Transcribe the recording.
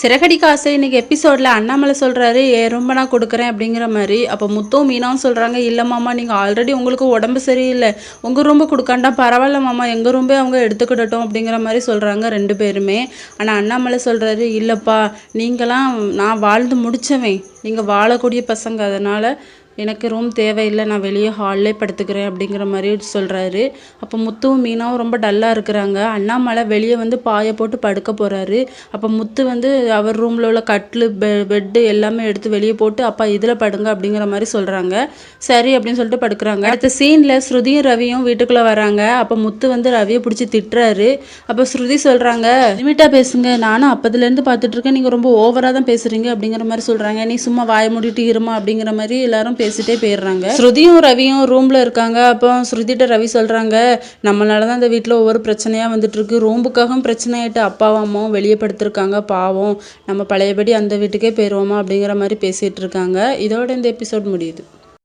சிறகடி காசு இன்னைக்கு எபிசோடில் அண்ணாமலை சொல்கிறாரு ஏ ரொம்ப நான் கொடுக்குறேன் அப்படிங்கிற மாதிரி. அப்போ முத்தும் மீனாவும் சொல்கிறாங்க இல்லை மாமா நீங்கள் ஆல்ரெடி உங்களுக்கு உடம்பு சரியில்லை. உங்கள் ரொம்ப கொடுக்காண்டா பரவாயில்ல மாமா எங்கள் ரூம்பே அவங்க எடுத்துக்கிடட்டும் அப்படிங்கிற மாதிரி சொல்கிறாங்க ரெண்டு பேருமே. ஆனால் அண்ணாமலை சொல்கிறாரு இல்லைப்பா நீங்களாம் நான் வாழ்ந்து முடித்தவேன் நீங்கள் வாழக்கூடிய பசங்க அதனால் எனக்கு ரூம் தேவையில்லை. நான் வெளியே ஹால்லே படுத்துக்கிறேன் அப்படிங்கிற மாதிரி சொல்கிறாரு அப்போ முத்துவும் மீனாவும் ரொம்ப டல்லாக இருக்கிறாங்க. அண்ணாமலை வெளியே வந்து பாயை போட்டு படுக்க போகிறாரு அப்போ முத்து வந்து அவர் ரூமில் உள்ள கட்டில் பெ பெட்டு எல்லாமே எடுத்து வெளியே போட்டு அப்பா இதில் படுங்க அப்படிங்கிற மாதிரி சொல்கிறாங்க சரி அப்படின்னு சொல்லிட்டு படுக்கிறாங்க. அடுத்த சீனில் ஸ்ருதியும் ரவியும் வீட்டுக்குள்ளே வராங்க. அப்போ முத்து வந்து ரவியை பிடிச்சி திட்டுறாரு. அப்போ ஸ்ருதி சொல்கிறாங்க லிமிட்டாக பேசுங்க. நானும் அப்போதுலேருந்து பார்த்துட்ருக்கேன் நீங்கள் ரொம்ப ஓவராக தான் பேசுகிறீங்க அப்படிங்கிற மாதிரி சொல்கிறாங்க நீ சும்மா வாய மூடிட்டு இருமா அப்படிங்கிற மாதிரி எல்லாரும் பேசிட்டே போயிடுறாங்க. ஸ்ருதியும் ரவியும் ரூமில் இருக்காங்க. அப்போ ஸ்ருதிட்ட ரவி சொல்கிறாங்க நம்மளால தான் இந்த வீட்டில் ஒவ்வொரு பிரச்சனையாக வந்துட்டு இருக்கு ரூமுக்காகவும் பிரச்சனை ஆயிட்டு அப்பாவும் அம்மாவும் வெளியே படுத்திருக்காங்க பாவம் நம்ம பழையபடி அந்த வீட்டுக்கே போயிடுவோமா அப்படிங்கிற மாதிரி பேசிகிட்டு இருக்காங்க. இதோட இந்த எபிசோட் முடியுது.